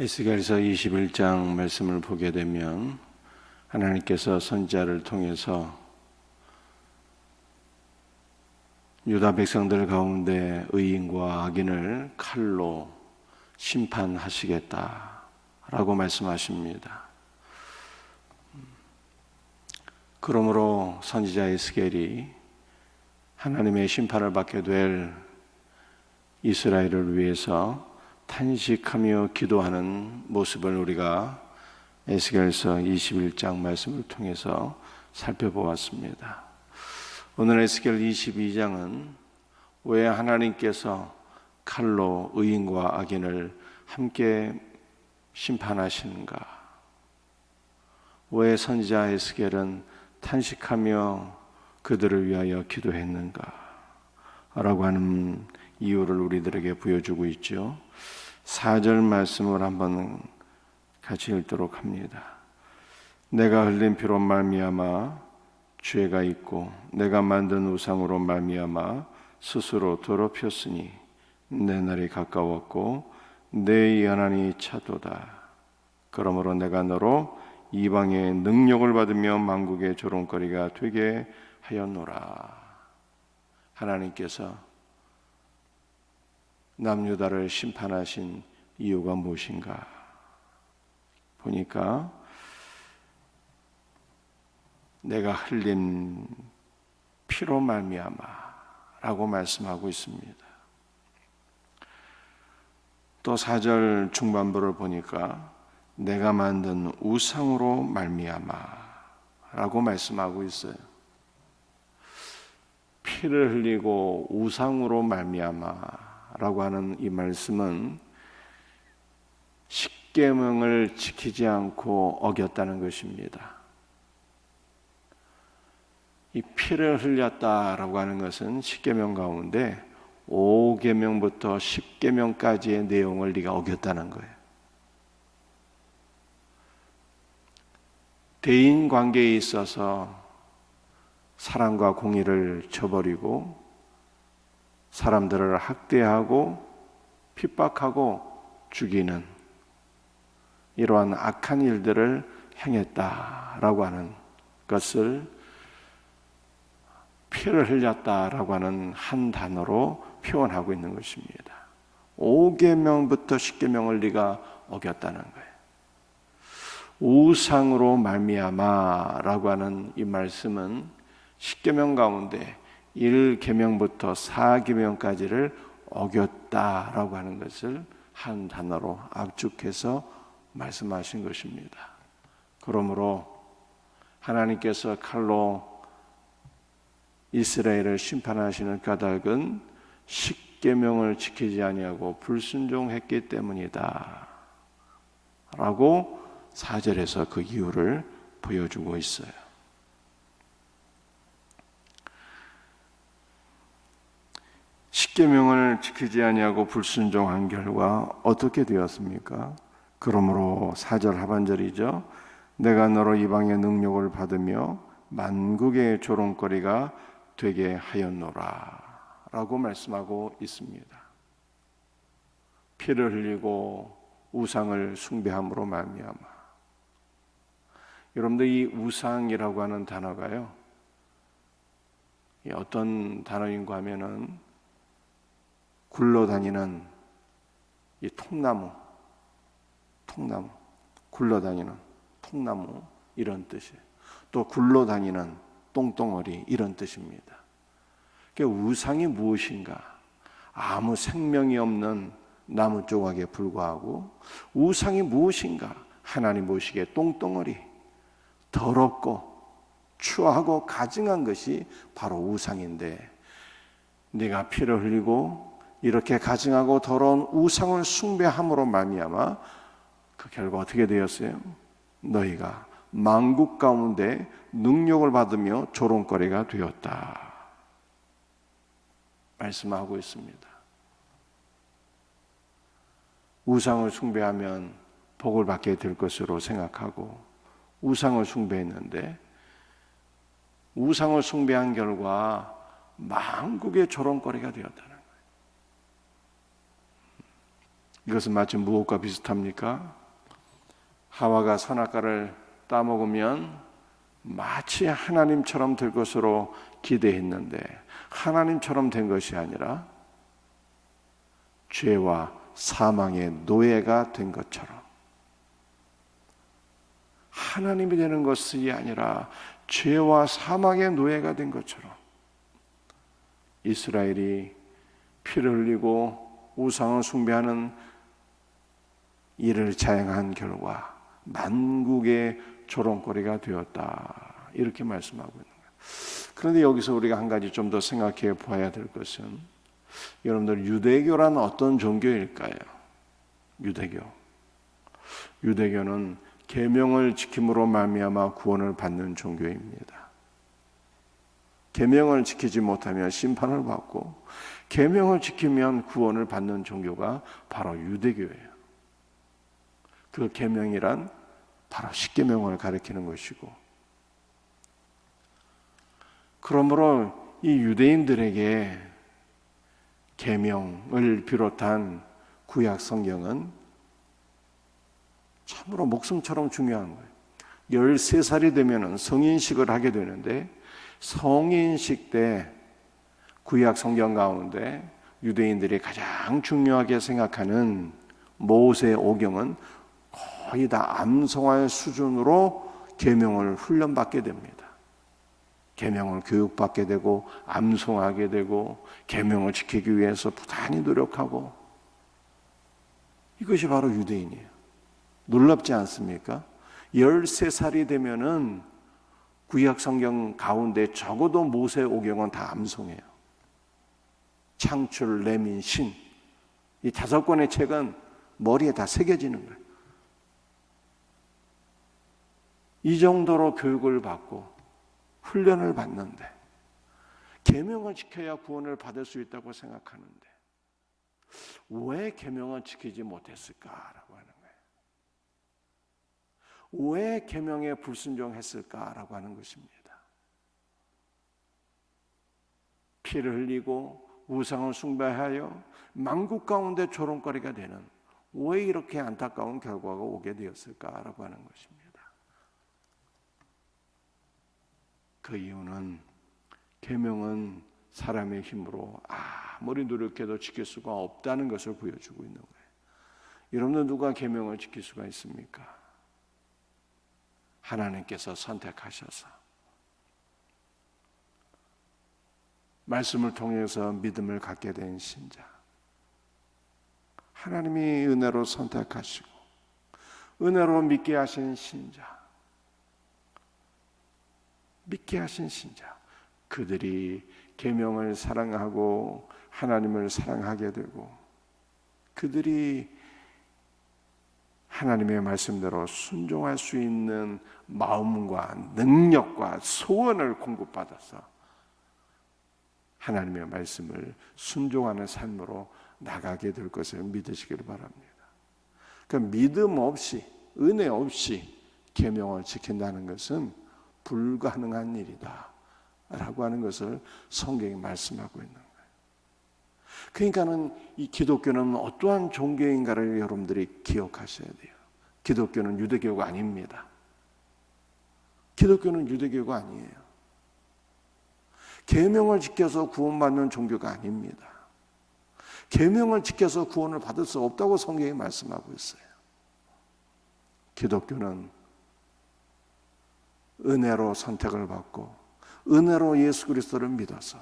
에스겔서 21장 말씀을 보게 되면 하나님께서 선지자를 통해서 유다 백성들 가운데 의인과 악인을 칼로 심판하시겠다라고 말씀하십니다. 그러므로 선지자 에스겔이 하나님의 심판을 받게 될 이스라엘을 위해서 탄식하며 기도하는 모습을 우리가 에스겔서 21장 말씀을 통해서 살펴보았습니다. 오늘 에스겔 22장은 왜 하나님께서 칼로 의인과 악인을 함께 심판하시는가? 왜 선지자 에스겔은 탄식하며 그들을 위하여 기도했는가? 라고 하는 이유를 우리들에게 보여주고 있죠. 4절 말씀을 한번 같이 읽도록 합니다. 내가 흘린 피로 말미암아 죄가 있고 내가 만든 우상으로 말미암아 스스로 더럽혔으니 내 날이 가까웠고 내 연한이 차도다. 그러므로 내가 너로 이방의 능력을 받으며 만국의 조롱거리가 되게 하였노라. 하나님께서 남유다를 심판하신 이유가 무엇인가? 보니까 내가 흘린 피로 말미암아라고 말씀하고 있습니다. 또 4절 중반부를 보니까 내가 만든 우상으로 말미암아라고 말씀하고 있어요. 피를 흘리고 우상으로 말미암아 라고 하는 이 말씀은 십계명을 지키지 않고 어겼다는 것입니다. 이 피를 흘렸다라고 하는 것은 십계명 가운데 5계명부터 10계명까지의 내용을 네가 어겼다는 거예요. 대인 관계에 있어서 사랑과 공의를 저버리고 사람들을 학대하고 핍박하고 죽이는 이러한 악한 일들을 행했다라고 하는 것을 피를 흘렸다라고 하는 한 단어로 표현하고 있는 것입니다. 5계명부터 10계명을 네가 어겼다는 거예요. 우상으로 말미암아라고 하는 이 말씀은 10계명 가운데 1계명부터 4계명까지를 어겼다라고 하는 것을 한 단어로 압축해서 말씀하신 것입니다. 그러므로 하나님께서 칼로 이스라엘을 심판하시는 까닭은 십계명을 지키지 아니하고 불순종했기 때문이다. 라고 4절에서 그 이유를 보여주고 있어요. 십계명을 지키지 아니하고 불순종한 결과 어떻게 되었습니까? 그러므로 4절 하반절이죠. 내가 너로 이방의 능력을 받으며 만국의 조롱거리가 되게 하였노라 라고 말씀하고 있습니다. 피를 흘리고 우상을 숭배함으로 말미암아 여러분들 이 우상이라고 하는 단어가요 어떤 단어인가 하면은 굴러다니는 이 통나무 통나무 굴러다니는 통나무 이런 뜻이에요 또 굴러다니는 똥덩어리 이런 뜻입니다. 그러니까 우상이 무엇인가? 아무 생명이 없는 나무 조각에 불과하고 우상이 무엇인가? 하나님 보시기에 똥덩어리 더럽고 추하고 가증한 것이 바로 우상인데 내가 피를 흘리고 이렇게 가증하고 더러운 우상을 숭배함으로 말미암아 그 결과 어떻게 되었어요? 너희가 만국 가운데 능력을 받으며 조롱거리가 되었다. 말씀하고 있습니다. 우상을 숭배하면 복을 받게 될 것으로 생각하고 우상을 숭배했는데 우상을 숭배한 결과 만국의 조롱거리가 되었다는 거예요. 이것은 마치 무엇과 비슷합니까? 하와가 선악과를 따먹으면 마치 하나님처럼 될 것으로 기대했는데 하나님처럼 된 것이 아니라 죄와 사망의 노예가 된 것처럼 하나님이 되는 것이 아니라 죄와 사망의 노예가 된 것처럼 이스라엘이 피를 흘리고 우상을 숭배하는 이를 자행한 결과 만국의 조롱거리가 되었다. 이렇게 말씀하고 있는 거예요. 그런데 여기서 우리가 한 가지 좀 더 생각해 봐야 될 것은 여러분들 유대교란 어떤 종교일까요? 유대교. 유대교는 계명을 지킴으로 말미암아 구원을 받는 종교입니다. 계명을 지키지 못하면 심판을 받고 계명을 지키면 구원을 받는 종교가 바로 유대교예요. 그 계명이란 바로 십계명을 가리키는 것이고 그러므로 이 유대인들에게 계명을 비롯한 구약 성경은 참으로 목숨처럼 중요한 거예요. 13살이 되면 성인식을 하게 되는데 성인식 때 구약 성경 가운데 유대인들이 가장 중요하게 생각하는 모세 오경은 거의 다 암송할 수준으로 계명을 훈련받게 됩니다. 계명을 교육받게 되고 암송하게 되고 계명을 지키기 위해서 부단히 노력하고 이것이 바로 유대인이에요. 놀랍지 않습니까? 13살이 되면은 구약 성경 가운데 적어도 모세 오경은 다 암송해요. 창출, 레민, 신. 이 다섯 권의 책은 머리에 다 새겨지는 거예요. 이 정도로 교육을 받고 훈련을 받는데 계명을 지켜야 구원을 받을 수 있다고 생각하는데 왜 계명을 지키지 못했을까라고 하는 거예요. 왜 계명에 불순종했을까라고 하는 것입니다. 피를 흘리고 우상을 숭배하여 만국 가운데 조롱거리가 되는 왜 이렇게 안타까운 결과가 오게 되었을까라고 하는 것입니다. 그 이유는 계명은 사람의 힘으로 아무리 노력해도 지킬 수가 없다는 것을 보여주고 있는 거예요. 여러분들 누가 계명을 지킬 수가 있습니까? 하나님께서 선택하셔서 말씀을 통해서 믿음을 갖게 된 신자. 하나님이 은혜로 선택하시고 은혜로 믿게 하신 신자. 믿게 하신 신자 그들이 계명을 사랑하고 하나님을 사랑하게 되고 그들이 하나님의 말씀대로 순종할 수 있는 마음과 능력과 소원을 공급받아서 하나님의 말씀을 순종하는 삶으로 나가게 될 것을 믿으시기를 바랍니다. 그 믿음 없이 은혜 없이 계명을 지킨다는 것은 불가능한 일이다. 라고 하는 것을 성경이 말씀하고 있는 거예요. 그러니까는 이 기독교는 어떠한 종교인가를 여러분들이 기억하셔야 돼요. 기독교는 유대교가 아닙니다. 기독교는 유대교가 아니에요. 계명을 지켜서 구원받는 종교가 아닙니다. 계명을 지켜서 구원을 받을 수 없다고 성경이 말씀하고 있어요. 기독교는 은혜로 선택을 받고 은혜로 예수 그리스도를 믿어서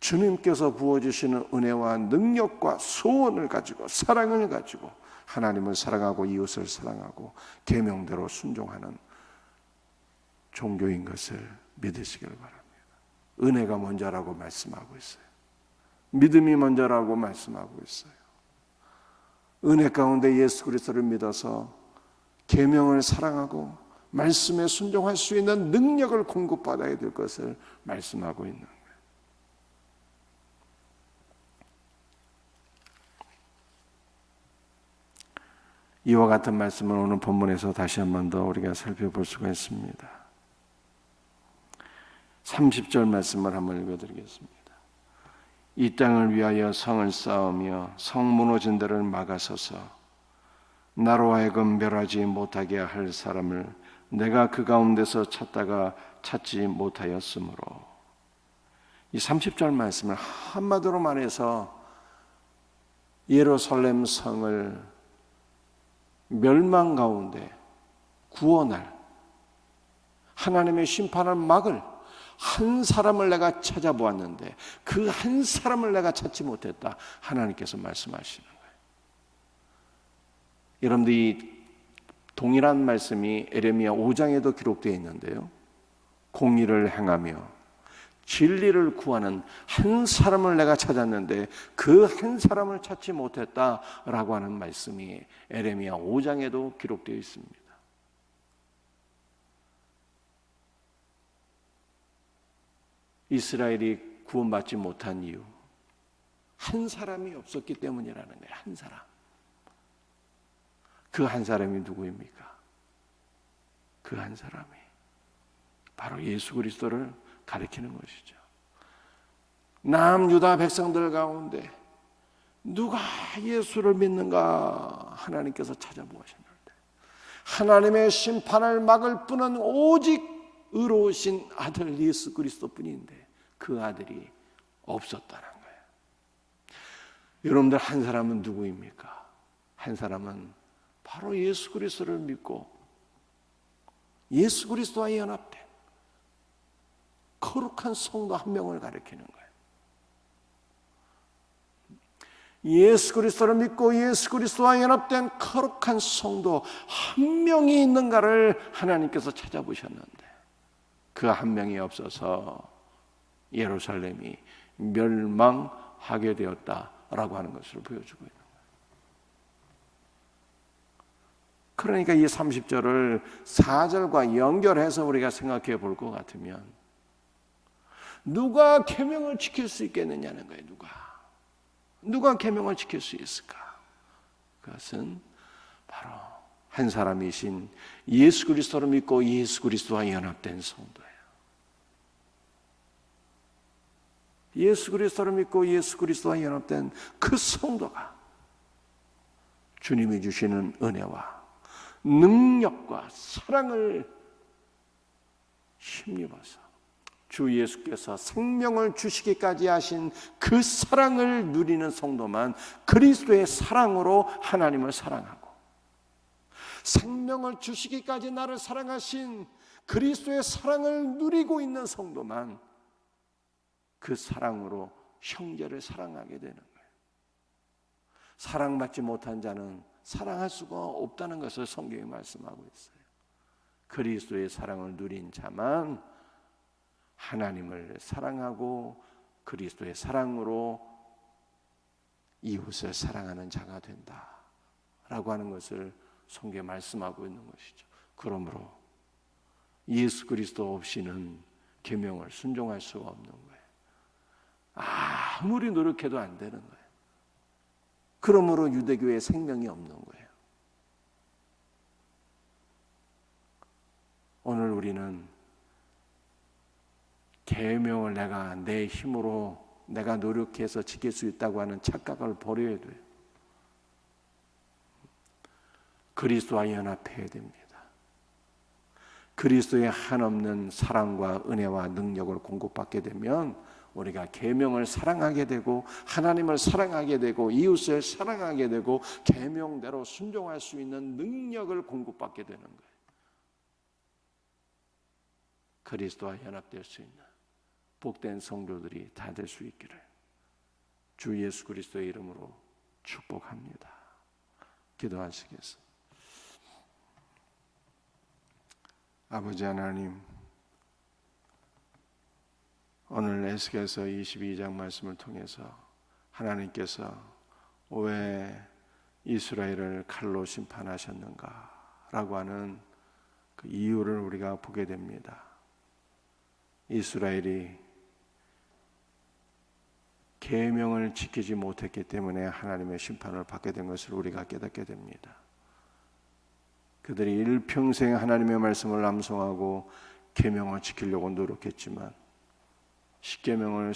주님께서 부어주시는 은혜와 능력과 소원을 가지고 사랑을 가지고 하나님을 사랑하고 이웃을 사랑하고 계명대로 순종하는 종교인 것을 믿으시길 바랍니다. 은혜가 먼저라고 말씀하고 있어요. 믿음이 먼저라고 말씀하고 있어요. 은혜 가운데 예수 그리스도를 믿어서 계명을 사랑하고 말씀에 순종할 수 있는 능력을 공급받아야 될 것을 말씀하고 있는 거예요. 이와 같은 말씀을 오늘 본문에서 다시 한 번 더 우리가 살펴볼 수가 있습니다. 30절 말씀을 한번 읽어드리겠습니다. 이 땅을 위하여 성을 쌓으며 성 무너진 데를 막아서서 나로 하여금 멸하지 못하게 할 사람을 내가 그 가운데서 찾다가 찾지 못하였으므로 이 30절 말씀을 한마디로 말해서 예루살렘 성을 멸망 가운데 구원할 하나님의 심판을 막을 한 사람을 내가 찾아보았는데 그 한 사람을 내가 찾지 못했다. 하나님께서 말씀하시는 거예요. 여러분들이 동일한 말씀이 에레미야 5장에도 기록되어 있는데요. 공의를 행하며 진리를 구하는 한 사람을 내가 찾았는데 그 한 사람을 찾지 못했다라고 하는 말씀이 에레미야 5장에도 기록되어 있습니다. 이스라엘이 구원받지 못한 이유 한 사람이 없었기 때문이라는 거예요. 한 사람. 그 한 사람이 누구입니까? 그 한 사람이 바로 예수 그리스도를 가리키는 것이죠. 남유다 백성들 가운데 누가 예수를 믿는가 하나님께서 찾아보셨는데 하나님의 심판을 막을 분은 오직 의로우신 아들 예수 그리스도뿐인데 그 아들이 없었다는 거예요. 여러분들 한 사람은 누구입니까? 한 사람은 바로 예수 그리스도를 믿고 예수 그리스도와 연합된 거룩한 성도 한 명을 가리키는 거예요. 예수 그리스도를 믿고 예수 그리스도와 연합된 거룩한 성도 한 명이 있는가를 하나님께서 찾아보셨는데 그 한 명이 없어서 예루살렘이 멸망하게 되었다라고 하는 것을 보여주고 있는 거예요. 그러니까 이 30절을 4절과 연결해서 우리가 생각해 볼 것 같으면 누가 계명을 지킬 수 있겠느냐는 거예요. 누가 누가 계명을 지킬 수 있을까? 그것은 바로 한 사람이신 예수 그리스도를 믿고 예수 그리스도와 연합된 성도예요. 예수 그리스도를 믿고 예수 그리스도와 연합된 그 성도가 주님이 주시는 은혜와 능력과 사랑을 힘입어서 주 예수께서 생명을 주시기까지 하신 그 사랑을 누리는 성도만 그리스도의 사랑으로 하나님을 사랑하고 생명을 주시기까지 나를 사랑하신 그리스도의 사랑을 누리고 있는 성도만 그 사랑으로 형제를 사랑하게 되는 거예요. 사랑받지 못한 자는 사랑할 수가 없다는 것을 성경이 말씀하고 있어요. 그리스도의 사랑을 누린 자만 하나님을 사랑하고 그리스도의 사랑으로 이웃을 사랑하는 자가 된다. 라고 하는 것을 성경에 말씀하고 있는 것이죠. 그러므로 예수 그리스도 없이는 계명을 순종할 수가 없는 거예요. 아무리 노력해도 안 되는 거예요. 그러므로 유대교의 생명이 없는 거예요. 오늘 우리는 계명을 내가 내 힘으로 내가 노력해서 지킬 수 있다고 하는 착각을 버려야 돼요. 그리스도와 연합해야 됩니다. 그리스도의 한없는 사랑과 은혜와 능력을 공급받게 되면 우리가 계명을 사랑하게 되고 하나님을 사랑하게 되고 이웃을 사랑하게 되고 계명대로 순종할 수 있는 능력을 공급받게 되는 거예요. 그리스도와 연합될 수 있는 복된 성도들이 다 될 수 있기를 주 예수 그리스도의 이름으로 축복합니다. 기도하시겠습니다. 아버지 하나님, 오늘 에스겔서 22장 말씀을 통해서 하나님께서 왜 이스라엘을 칼로 심판하셨는가라고 하는 그 이유를 우리가 보게 됩니다. 이스라엘이 계명을 지키지 못했기 때문에 하나님의 심판을 받게 된 것을 우리가 깨닫게 됩니다. 그들이 일평생 하나님의 말씀을 암송하고 계명을 지키려고 노력했지만 십계명을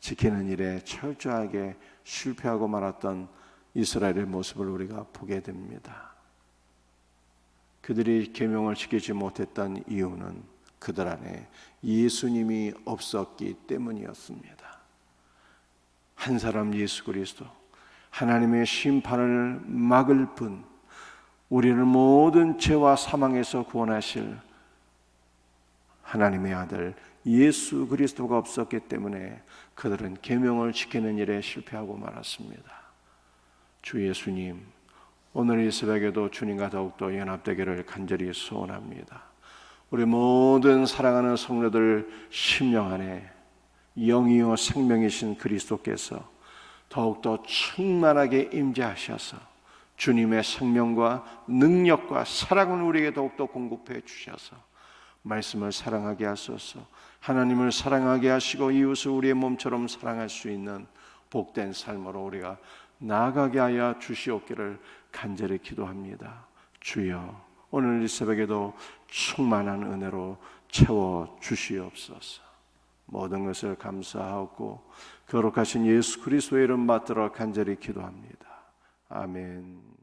지키는 일에 철저하게 실패하고 말았던 이스라엘의 모습을 우리가 보게 됩니다. 그들이 계명을 지키지 못했던 이유는 그들 안에 예수님이 없었기 때문이었습니다. 한 사람 예수 그리스도 하나님의 심판을 막을 분 우리를 모든 죄와 사망에서 구원하실 하나님의 아들 예수 그리스도가 없었기 때문에 그들은 계명을 지키는 일에 실패하고 말았습니다. 주 예수님 오늘 이 새벽에도 주님과 더욱더 연합되기를 간절히 소원합니다. 우리 모든 사랑하는 성도들 심령 안에 영이요 생명이신 그리스도께서 더욱더 충만하게 임재하셔서 주님의 생명과 능력과 사랑을 우리에게 더욱더 공급해 주셔서 말씀을 사랑하게 하소서 하나님을 사랑하게 하시고 이웃을 우리의 몸처럼 사랑할 수 있는 복된 삶으로 우리가 나아가게 하여 주시옵기를 간절히 기도합니다. 주여 오늘 이 새벽에도 충만한 은혜로 채워 주시옵소서. 모든 것을 감사하고 거룩하신 예수 그리스도의 이름 받들어 간절히 기도합니다. 아멘.